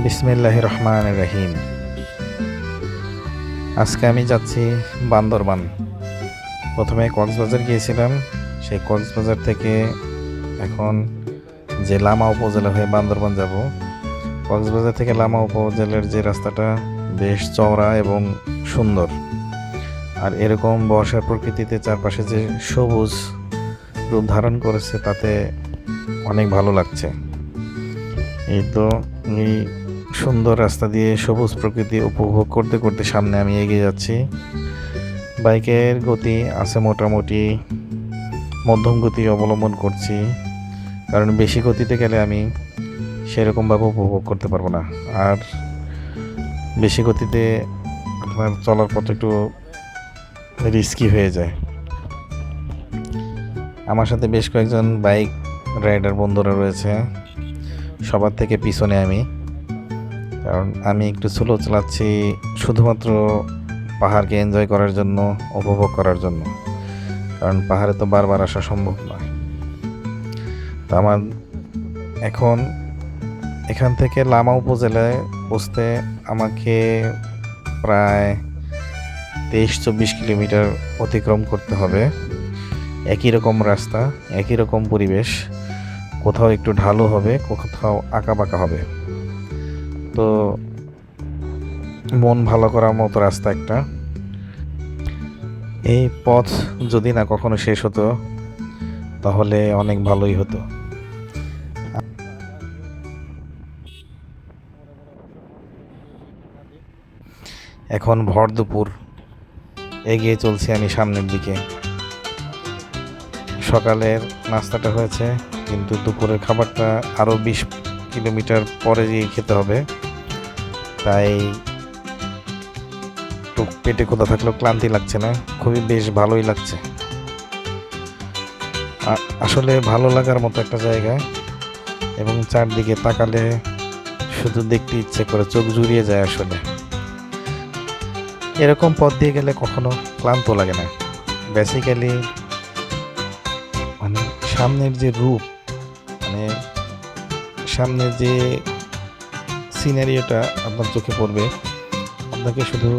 বিসমিল্লাহ রহমান রহিম আজকে আমি যাচ্ছি বান্দরবান। প্রথমে কক্সবাজার গিয়েছিলাম। সেই কক্সবাজার থেকে এখন যে লামা উপজেলা হয়ে বান্দরবান যাব, কক্সবাজার থেকে লামা উপজেলার যে রাস্তাটা বেশ চওড়া এবং সুন্দর। আর এরকম বর্ষার প্রকৃতিতে চারপাশে যে সবুজ রূপ ধারণ করেছে, তাতে অনেক ভালো লাগছে। এই তো এই সুন্দর রাস্তা দিয়ে সবুজ প্রকৃতি উপভোগ করতে করতে সামনে আমি এগিয়ে যাচ্ছি। বাইকের গতি আছে মোটামুটি, মধ্যম গতি অবলম্বন করছি। কারণ বেশি গতিতে গেলে আমি সেরকমভাবে উপভোগ করতে পারব না। আর বেশি গতিতে আপনার চলার পথ একটু রিস্কি হয়ে যায়। আমার সাথে বেশ কয়েকজন বাইক রাইডার বন্ধুরা রয়েছে। সবার থেকে পিছনে আমি। কারণ আমি একটু স্লো চালাচ্ছি শুধুমাত্র পাহাড়কে এনজয় করার জন্য, উপভোগ করার জন্য। কারণ পাহাড়ে তো বারবার আসা সম্ভব নয়। তো আমার এখন এখান থেকে লামা উপজেলায় পৌঁছতে আমাকে প্রায় তেইশ চব্বিশ কিলোমিটার অতিক্রম করতে হবে। একই রকম রাস্তা, একই রকম পরিবেশ, কোথাও একটু ঢালু হবে, কোথাও আঁকা বাঁকা হবে। তো মন ভালো করার মতো রাস্তা একটা। এই পথ যদি না কখনো শেষ হতো, তাহলে অনেক ভালোই হতো। এখন ভর দুপুর। এগিয়ে চলছি আমি সামনের দিকে। সকালের নাস্তাটা হয়েছে, কিন্তু দুপুরের খাবারটা আরও বিশ কিলোমিটার পরে গিয়ে খেতে হবে। তাই একটু পেটে কোথা থাকলেও ক্লান্তি লাগছে না। খুবই বেশ ভালোই লাগছে। আসলে ভালো লাগার মতো একটা জায়গা এবং চারদিকে তাকালে শুধু দেখতে ইচ্ছে করে চোখ জুড়িয়ে যায় আসলে। এরকম পথ দিয়ে গেলে কখনো ক্লান্ত লাগে না। বেসিক্যালি মানে সামনের যে রূপ মানে সামনে যে সিনারিওটা আপনার চোখে পড়বে, আপনাকে শুধু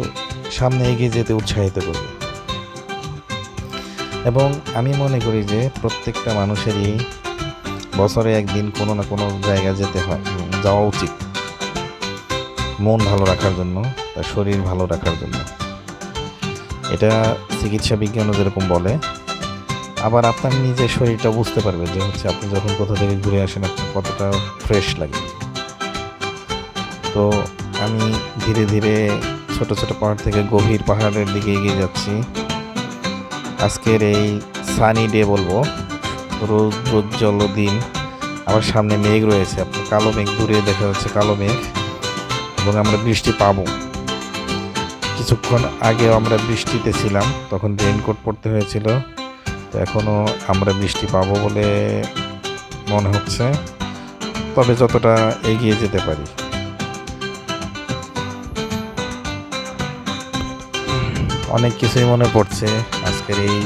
সামনে এগিয়ে যেতে উৎসাহিত করবে। এবং আমি মনে করি যে প্রত্যেকটা মানুষেরই বছরে একদিন কোনো না কোনো জায়গায় যেতে হয় যাওয়া উচিত। মন ভালো রাখার জন্য, তার শরীর ভালো রাখার জন্য। এটা চিকিৎসা বিজ্ঞানও যেরকম বলে, আবার আপনার নিজের শরীরটা বুঝতে পারবে যে হচ্ছে আপনি যখন কোথা থেকে ঘুরে আসেন, আপনার কতটা ফ্রেশ লাগে। তো আমি ধীরে ধীরে ছোট ছোট পাহাড় থেকে গভীর পাহাড়ের দিকে এগিয়ে যাচ্ছি। আজকের এই সানি ডে বলব। রোদ রোজ্জ্বল দিন। আমার সামনে মেঘ রয়েছে। আপনার কালো মেঘ দূরে দেখা যাচ্ছে, কালো মেঘ। এবং আমরা বৃষ্টি পাবো। কিছুক্ষণ আগেও আমরা বৃষ্টিতে ছিলাম, তখন রেইনকোট পরতে হয়েছিল। তো এখনও আমরা বৃষ্টি পাবো বলে মনে হচ্ছে। তবে যতটা এগিয়ে যেতে পারি। অনেক কিছুই মনে পড়ছে। আজকের এই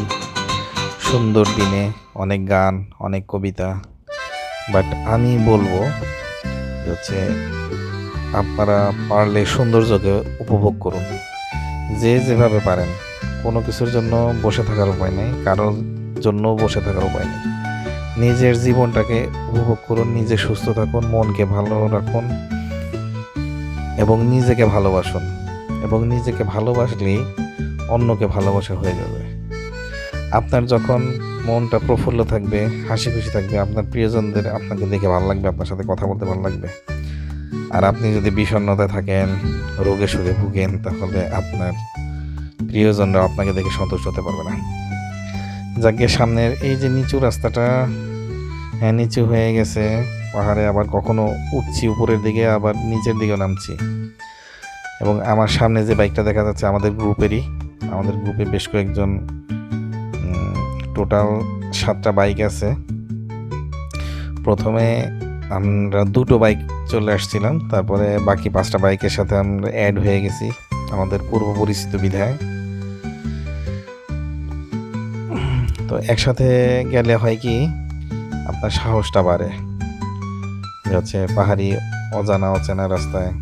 সুন্দর দিনে অনেক গান, অনেক কবিতা। বাট আমি বলব হচ্ছে আপনারা পারলে সৌন্দর্যকে উপভোগ করুন। যে যেভাবে পারেন, কোনো কিছুর জন্য বসে থাকার উপায় নেই, কারোর জন্য বসে থাকার উপায় নেই। নিজের জীবনটাকে উপভোগ করুন, নিজে সুস্থ থাকুন, মনকে ভালো রাখুন এবং নিজেকে ভালোবাসুন। এবং নিজেকে ভালোবাসলেই অন্যকে ভালোবাসা হয়ে যাবে। আপনার যখন মনটা প্রফুল্ল থাকবে, হাসি খুশি থাকবে, আপনার প্রিয়জনদের আপনাকে দেখে ভালো লাগবে, আপনার সাথে কথা বলতে ভালো লাগবে। আর আপনি যদি বিষণ্ণতায় থাকেন, রোগে সুগে ভুগেন, তাহলে আপনার প্রিয়জনরা আপনাকে দেখে সন্তুষ্ট হতে পারবে না। যাকে সামনের এই যে নিচু রাস্তাটা হ্যাঁ নিচু হয়ে গেছে, পাহাড়ে আবার কখনো উঠছি, উপরের দিকে আবার নিচের দিকে নামছি। এবং আমার সামনে যে বাইকটা দেখা যাচ্ছে, আমাদের গ্রুপেরই আমাদের গ্রুপে বেশ কয়েকজন টোটাল সাতটা বাইক আছে। প্রথমে আমরা দুটো বাইক চলে আসছিলাম, তারপরে বাকি পাঁচটা বাইকের সাথে আমরা অ্যাড হয়ে গেছি আমাদের পূর্ব পরিচিত বিধায়। তো একসাথে গেলে হয় কি, আপনার সাহসটা বাড়ে। যে হচ্ছে পাহাড়ি, অজানা, অচেনা রাস্তায়।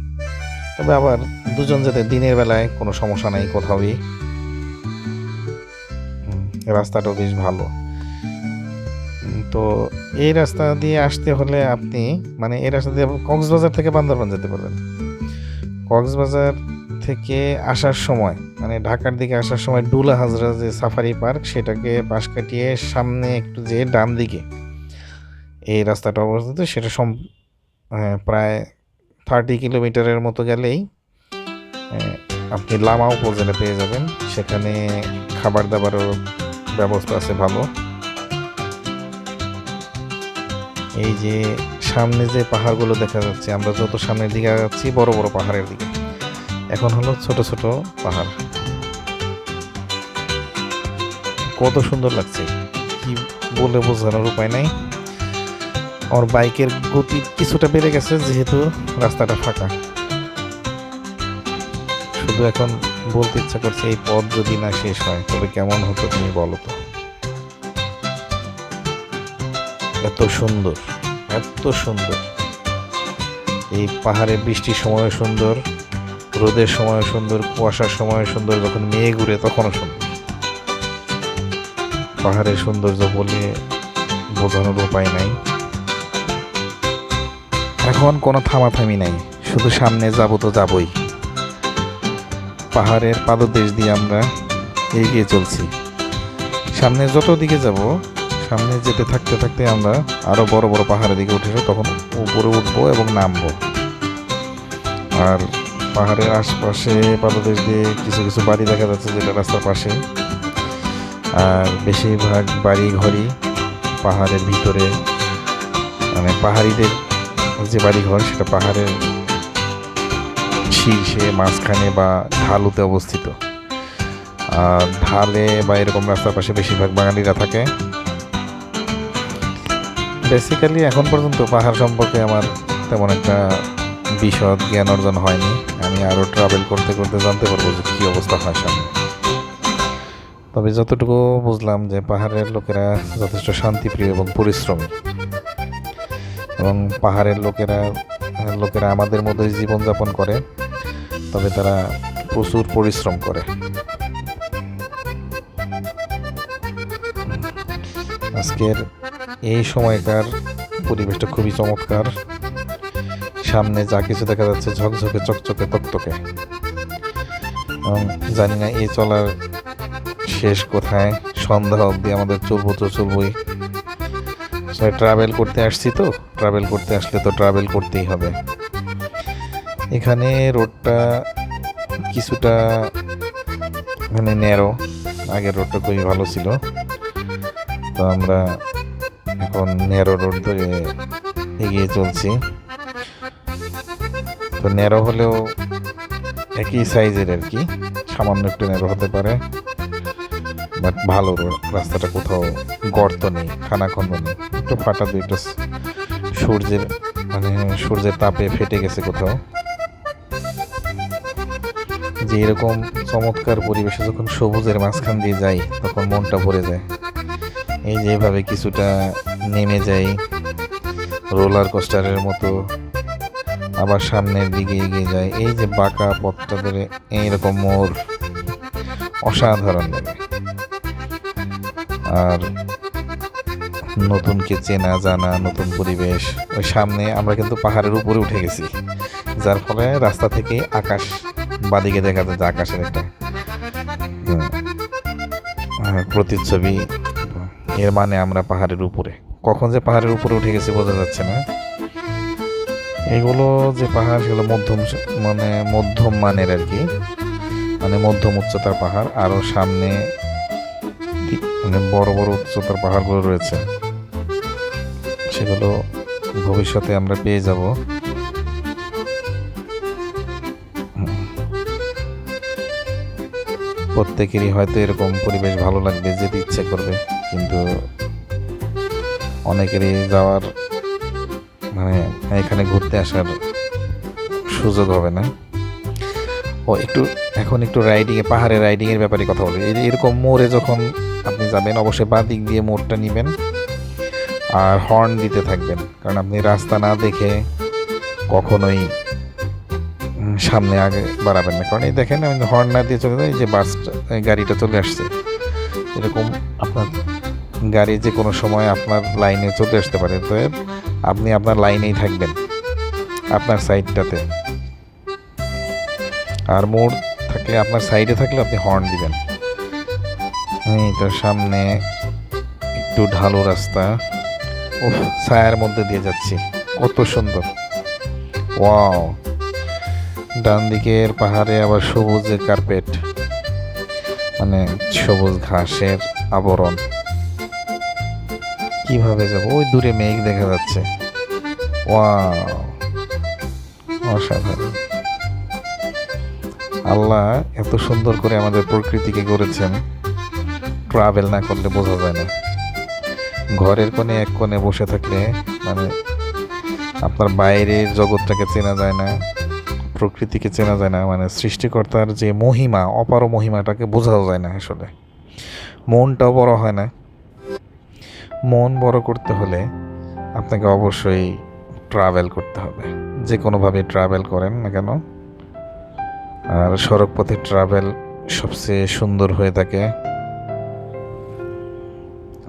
তবে আবার দুজন যেতে দিনের বেলায় কোনো সমস্যা নাই কোথাওই। রাস্তাটাও বেশ ভালো। তো এই রাস্তা দিয়ে আসতে হলে আপনি মানে এই রাস্তা দিয়ে কক্সবাজার থেকে বান্দরবান যেতে পারবেন। কক্সবাজার থেকে আসার সময় মানে ঢাকার দিকে আসার সময় ডুলা হাজরা যে সাফারি পার্ক, সেটাকে পাশ কাটিয়ে সামনে একটু যে ডান দিকে এই রাস্তাটা অবস্থিত, সেটা সম প্রায় থার্টি কিলোমিটারের মতো গেলেই আপনি লামা উপজেলা পেয়ে যাবেন। সেখানে খাবার দাবারও ব্যবস্থা আছে ভালো। এই যে সামনে যে পাহাড়গুলো দেখা যাচ্ছে, আমরা যত সামনের দিকে যাচ্ছি বড় বড় পাহাড়ের দিকে। এখন হলো ছোট ছোট পাহাড়। কত সুন্দর লাগছে। কি বলে বোঝানোর উপায় নাই। আমার বাইকের গতি কিছুটা বেড়ে গেছে, যেহেতু রাস্তাটা ফাঁকা। শুধু এখন বলতে ইচ্ছা করছে, এই পথ যদি না শেষ হয়, তবে কেমন হতো তুমি বলো তো? এত সুন্দর এত সুন্দর। এই পাহাড়ে বৃষ্টির সময় সুন্দর, রোদের সময় সুন্দর, কুয়াশার সময় সুন্দর, যখন মেয়ে ঘুরে তখনও সুন্দর। পাহাড়ের সৌন্দর্য বলে বোঝানোর উপায় নাই। এখন কোনো থামাথামি নাই, শুধু সামনে যাব তো যাবই। পাহাড়ের পাদদেশ দিয়ে আমরা এগিয়ে চলছি। সামনে যত দিকে যাব, সামনে যেতে থাকতে থাকতে আমরা আরও বড় বড় পাহাড়ের দিকে উঠে তখন উপরে উঠবো এবং নামবো। আর পাহাড়ের আশপাশে পাদদেশ দিয়ে কিছু কিছু বাড়ি দেখা যাচ্ছে যেটা রাস্তার পাশে। আর বেশিরভাগ বাড়ি ঘরই পাহাড়ের ভিতরে। মানে পাহাড়িদের যে বাড়ি ঘর সেটা পাহাড়ের শীর্ষে মাঝখানে বা ঢালুতে অবস্থিত। আর ঢালে বা এরকম রাস্তার পাশে বেশিরভাগ বাঙালিরা থাকে। বেসিক্যালি এখন পর্যন্ত পাহাড় সম্পর্কে আমার তেমন একটা বিশদ জ্ঞান অর্জন হয়নি। আমি আরও ট্রাভেল করতে করতে জানতে পারব যে কী অবস্থা হয় সামনে। তবে যতটুকু বুঝলাম যে পাহাড়ের লোকেরা যথেষ্ট শান্তিপ্রিয় এবং পরিশ্রমী। এবং পাহাড়ের লোকেরা লোকেরা আমাদের মধ্যে জীবনযাপন করে, তবে তারা প্রচুর পরিশ্রম করে। আজকের এই সময়কার পরিবেশটা খুবই চমৎকার। সামনে যা কিছু দেখা যাচ্ছে ঝকঝকে, চকচকে, তকতকে। জানি না এই চলার শেষ কোথায়। সন্ধ্যা অবধি আমাদের চলবো তো চলবই। ট্রাভেল করতে আসছি তো। ট্রাভেল করতে আসলে তো ট্রাভেল করতেই হবে। এখানে রোডটা কিছুটা মানে ন্যারো আগের রোডটা খুবই ভালো ছিল। তো আমরা এখন ন্যারো রোড ধরে এগিয়ে চলছি। তো ন্যারো হলেও একই সাইজের আর কি। সামান্য একটু ন্যারো হতে পারে। বাট ভালো রোড রাস্তাটা কোথাও গর্ত নেই, খানাখন্দ নেই। একটু ফাটা দুই একটা সূর্যের মানে সূর্যের তাপে ফেটে গেছে কোথাও। যে এরকম চমৎকার পরিবেশে যখন সবুজের মাঝখান দিয়ে যাই, তখন মনটা ভরে যায়। এই যে এভাবে কিছুটা নেমে যাই, রোলার কোস্টারের মতো আবার সামনের দিকে এগিয়ে যায় এই যে বাঁকা পথটা ধরে এইরকম মোড় অসাধারণ লাগে। আর নতুনকে চেনা, জানা, নতুন পরিবেশ। ওই সামনে আমরা কিন্তু পাহাড়ের উপরে উঠে গেছি। যার ফলে রাস্তা থেকে আকাশ বাদিকে দেখা যায় যে আকাশের একটা প্রতিচ্ছবি। এর মানে আমরা পাহাড়ের উপরে। কখন যে পাহাড়ের উপরে উঠে গেছি বোঝা যাচ্ছে না। এগুলো যে পাহাড়, সেগুলো মধ্যম মানে মধ্যম মানের আর কি। মানে মধ্যম উচ্চতার পাহাড় আরও সামনে মানে বড় বড় উচ্চতার পাহাড়গুলো রয়েছে। সেগুলো ভবিষ্যতে আমরা পেয়ে যাব। প্রত্যেকেরই হয়তো এরকম পরিবেশ ভালো লাগবে, যেতে ইচ্ছে করবে, কিন্তু অনেকেরই যাওয়ার মানে এখানে ঘুরতে আসার সুযোগ হবে না। ও, একটু এখন একটু রাইডিংয়ে পাহাড়ে রাইডিংয়ের ব্যাপারে কথা বলি। এরকম মোড়ে যখন আপনি যাবেন, অবশ্যই বাঁ দিক দিয়ে মোড়টা নেবেন। আর হর্ন দিতে থাকবেন। কারণ আপনি রাস্তা না দেখে কখনোই সামনে আগে বাড়াবেন না। কারণ এই দেখেন, আমি হর্ন না দিয়ে চলে যাই যে বাস গাড়িটা চলে আসছে। এরকম আপনার গাড়ি যে কোনো সময় আপনার লাইনে চলে আসতে পারে। তো আপনি আপনার লাইনেই থাকবেন, আপনার সাইডটাতে আর মোড় থাকলে আপনার সাইডে থাকলে আপনি হর্ন দিবেন। এই তো সামনে একটু ঢালু রাস্তা। ও ছায়ার মধ্যে দিয়ে যাচ্ছি। কত সুন্দর। ওয়াও। ডান দিকের পাহাড়ে আবার সবুজের কার্পেট। মানে সবুজ ঘাসের আবরণ। কীভাবে যাব? ওই দূরে মেঘ দেখা যাচ্ছে। অসাধারণ। আল্লাহ এত সুন্দর করে আমাদের প্রকৃতিকে গড়েছেন। ট্রাভেল না করলে বোঝা যায় না। ঘরের কোণে এক কোণে বসে থাকলে মানে আপনার বাইরের জগৎটাকে চেনা যায় না, প্রকৃতিকে চেনা যায় না মানে সৃষ্টিকর্তার যে মহিমা, অপার মহিমাটাকে বোঝাও যায় না আসলে। মনটাও বড় হয় না। মন বড় করতে হলে আপনাকে অবশ্যই ট্রাভেল করতে হবে। যে কোনোভাবে ট্রাভেল করেন না কেন, আর সড়ক পথে ট্রাভেল সবচেয়ে সুন্দর হয়ে থাকে।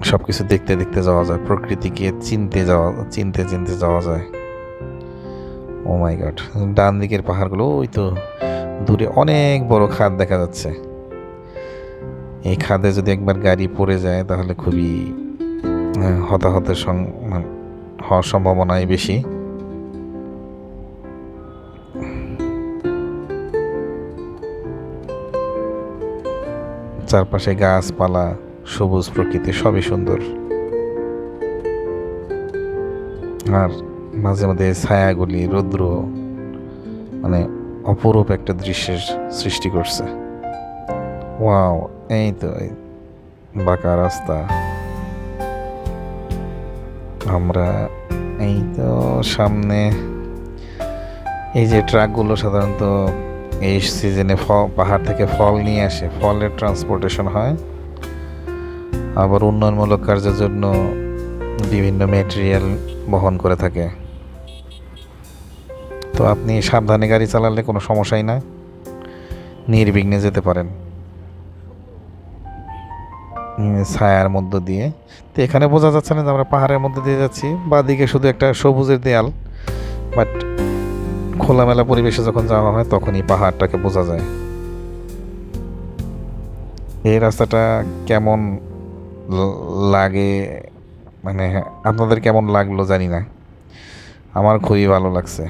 সব কিছু দেখতে দেখতে যাওয়া যায়, প্রকৃতিকে চিনতে যাওয়া, চিনতে চিনতে যাওয়া যায়। ও মাই গড ডান দিকের পাহাড়গুলো, ওই তো দূরে অনেক বড় খাদ দেখা যাচ্ছে। এই খাদে যদি একবার গাড়ি পড়ে যায়, তাহলে খুবই হতাহতের সং- মানে হওয়ার সম্ভাবনাই বেশি। চারপাশে গাছপালা সবুজ প্রকৃতি, সবই সুন্দর। আর মাঝে মাঝে ছায়াগুলি রৌদ্র মানে অপরূপ একটা দৃশ্যের সৃষ্টি করছে। ওয়াও, এই তো বাঁকা রাস্তা। আমরা এই তো সামনে, এই যে ট্রাকগুলো সাধারণত এই সিজনে ফল পাহাড় থেকে ফল নিয়ে আসে, ফলের ট্রান্সপোর্টেশন হয়। আবার উন্নয়নমূলক কার্যের জন্য বিভিন্ন মেটেরিয়াল বহন করে থাকে। তো আপনি সাবধানে গাড়ি চালালে কোনো সমস্যাই না নির্বিঘ্নে যেতে পারেন। ছায়ার মধ্য দিয়ে। তো এখানে বোঝা যাচ্ছে না যে আমরা পাহাড়ের মধ্যে দিয়ে যাচ্ছি বা দিকে শুধু একটা সবুজের দেয়াল, বাট খোলামেলা পরিবেশে যখন যাওয়া হয় তখনই পাহাড়টাকে বোঝা যায়। এই রাস্তাটা কেমন লাগে মানে আপনাদের কেমন লাগল জানি না। আমার খুবই ভালো লাগছে।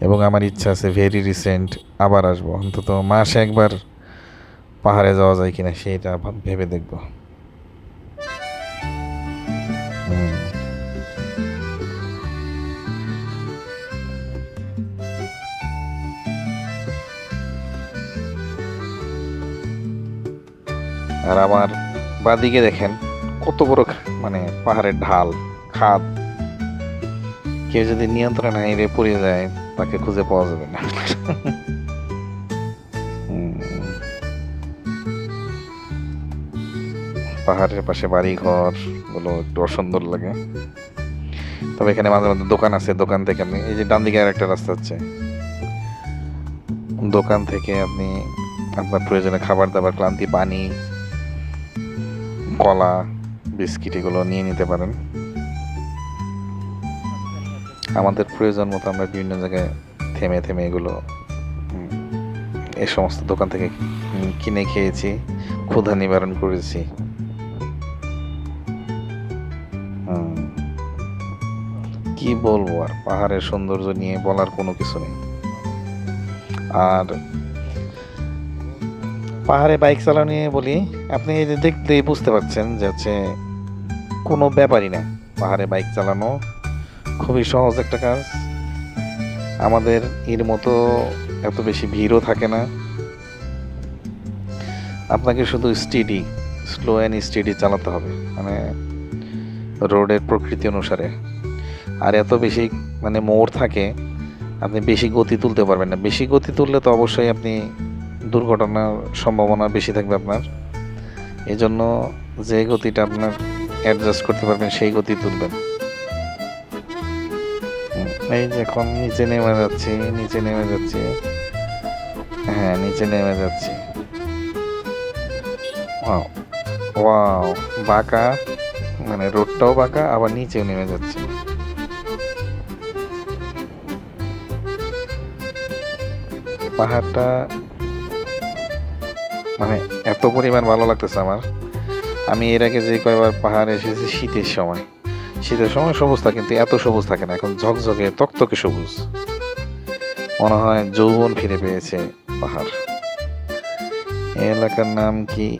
এবং আমার ইচ্ছা আছে ভেরি রিসেন্ট আবার আসব। অন্তত মাসে একবার পাহাড়ে যাওয়া যায় কিনা সেটা ভাব- দেখব। আর আমার বাদিকে দেখেন কত বড় মানে পাহাড়ের ঢাল, খাদ। কেউ যদি নিয়ন্ত্রণ হাইরে পড়ে যায়, তাকে খুঁজে পাওয়া যাবে না। পাহাড়ের পাশে বাড়ি ঘরগুলো একটু অসুন্দর লাগে। তবে এখানে মাঝে মাঝে দোকান আছে, দোকান থেকে আপনি এই যে ডান দিকে আর একটা রাস্তা আছে। দোকান থেকে আপনি আপনার প্রয়োজনে খাবার দাবার, ক্লান্তি পানি কলা বিস্কিট এগুলো নিয়ে নিতে পারেন। আমাদের প্রয়োজন মতো আমরা বিভিন্ন জায়গায় থেমে থেমে এগুলো এই সমস্ত দোকান থেকে কিনে খেয়েছি, ক্ষুধা নিবারণ করেছি। কি বলব আর, পাহাড়ের সৌন্দর্য নিয়ে বলার কোনো কিছু নেই। আর পাহাড়ে বাইক চালানো নিয়ে বলি, আপনি দেখলেই বুঝতে পারছেন যে হচ্ছে কোনো ব্যাপারই না। পাহাড়ে বাইক চালানো খুবই সহজ একটা কাজ। আমাদের এর মতো এত বেশি ভিড়ও থাকে না। আপনাকে শুধু স্টেডি, স্লো অ্যান্ড স্টেডি চালাতে হবে মানে রোডের প্রকৃতি অনুসারে। আর এত বেশি মানে মোড় থাকে, আপনি বেশি গতি তুলতে পারবেন না। বেশি গতি তুললে তো অবশ্যই আপনি দুর্ঘটনার সম্ভাবনা বেশি থাকবে আপনার। এই জন্য যে গতিটা আপনার অ্যাডজাস্ট করতে পারবেন, সেই গতি তুলবেন। এই যে এখন নিচে নেমে যাচ্ছি, নিচে নেমে যাচ্ছি। হ্যাঁ নিচে নেমে যাচ্ছি। ওয়াও বাঁকা মানে রোডটাও বাঁকা, আবার নিচেও নেমে যাচ্ছে। পাহাড়টা মানে এত পরিমাণ ভালো লাগতেছে আমার। আমি এর আগে যে কয়বার পাহাড়ে এসেছি, শীতের সময়। শীতের সময় সবুজ থাকে, কিন্তু এত সবুজ থাকে না। এখন ঝকঝকে, তকতকে সবুজ। মনে হয় যৌবন ফিরে পেয়েছে পাহাড়। এলাকার নাম কি?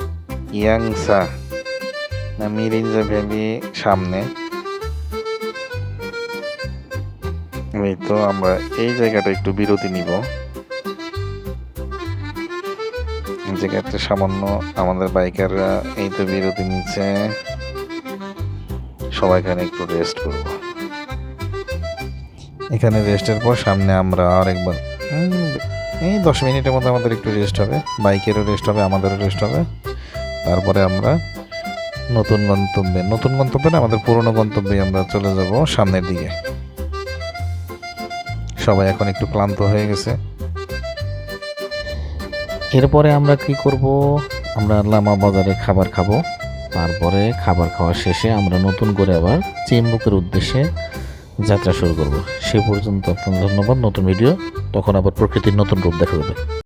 ইয়াংসা না মিরিঞ্জা ভ্যালি সামনে? এই তো আমরা এই জায়গাটা একটু বিরতি নিব। জায়গাটা সামান্য আমাদের বাইকাররা এই তো বিরতি নিচ্ছে। সবাই এখানে একটু রেস্ট করব। এখানে রেস্টের পর সামনে আমরা আরেকবার উম, এই দশ মিনিটের মধ্যে আমাদের একটু রেস্ট হবে। বাইকেরও রেস্ট হবে আমাদেরও রেস্ট হবে। তারপরে আমরা নতুন গন্তব্যে নতুন গন্তব্যে না আমাদের পুরনো গন্তব্যে আমরা চলে যাব সামনের দিকে। সবাই এখন একটু ক্লান্ত হয়ে গেছে। এরপরে আমরা কি করব? আমরা লামা বাজারে খাবার খাব। তারপরে খাবার খাওয়া শেষে আমরা নতুন করে আবার চেম্বুকের উদ্দেশ্যে যাত্রা শুরু করব। সে পর্যন্ত আপনার ধন্যবাদ। নতুন ভিডিও তখন আবার প্রকৃতির নতুন রূপ দেখা যাবে।